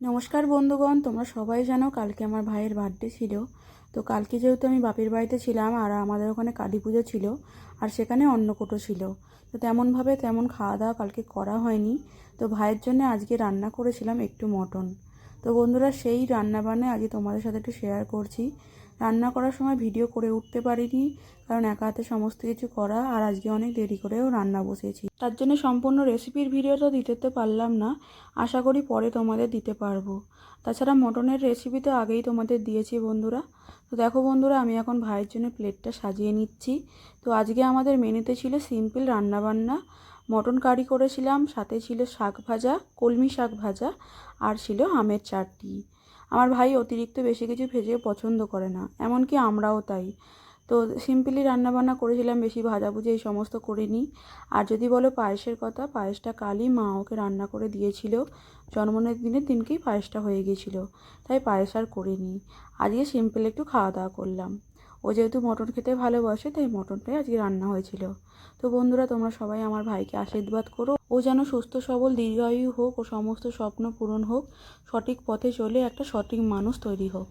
নমস্কার বন্ধুগণ, তোমরা সবাই জানো কালকে আমার ভাইয়ের বার্থডে ছিল। তো কালকে যেহেতু আমি বাপের বাড়িতে ছিলাম আর আমাদের ওখানে কালী পুজো ছিল আর সেখানে অন্নকূটো ছিল। তো তেমনভাবে তেমন খাওয়া দাওয়া কালকে করা হয়নি। তো ভাইয়ের জন্য আজকে রান্না করেছিলাম একটু মটন। তো বন্ধুরা, সেই রান্না বান্না আজকে তোমাদের সাথে একটু শেয়ার করছি। রান্না করার সময় ভিডিও করে উঠতে পারিনি, কারণ একা হাতে সমস্ত কিছু করা, আর আজকে অনেক দেরি করেও রান্না বসেছি। তার জন্য সম্পূর্ণ রেসিপির ভিডিও তো দিতে তো পারলাম না, আশা করি পরে তোমাদের দিতে পারব। তাছাড়া মটনের রেসিপি তো আগেই তোমাদের দিয়েছি বন্ধুরা। তো দেখো বন্ধুরা, আমি এখন ভাইয়ের জন্য প্লেটটা সাজিয়ে নিচ্ছি। তো আজকে আমাদের মেনুতে ছিল সিম্পল রান্নাবান্না মটন কারি করেছিলাম, সাথে ছিল শাক ভাজা, কলমি শাক ভাজা, আর ছিল আমের চাটনি। আমার ভাই অতিরিক্ত বেশি কিছু ভেজে পছন্দ করে না, এমনকি আমরাও তাই। তো সিম্পলি রান্নাবান্না করেছিলাম, বেশি ভাজাভুজি এই সমস্ত করিনি। আর যদি বলো পায়েসের কথা, পায়েসটা কালই মা ওকে রান্না করে দিয়েছিল। জন্মদিনের দিনের দিনকেই পায়েসটা হয়ে গিয়েছিল, তাই পায়েস আর করিনি। আজকে সিম্পল একটু খাওয়া দাওয়া করলাম। ও যেহেতু মটন খেতে ভালোবাসে, তাই মটনটাই আজকে রান্না হয়েছিল। তো বন্ধুরা, তোমরা সবাই আমার ভাইকে আশীর্বাদ করো। ও যেন সুস্থ, সবল, দীর্ঘায়ু হোক, ও সমস্ত স্বপ্ন পূরণ হোক, সঠিক পথে চলে একটা সঠিক মানুষ তৈরি হোক।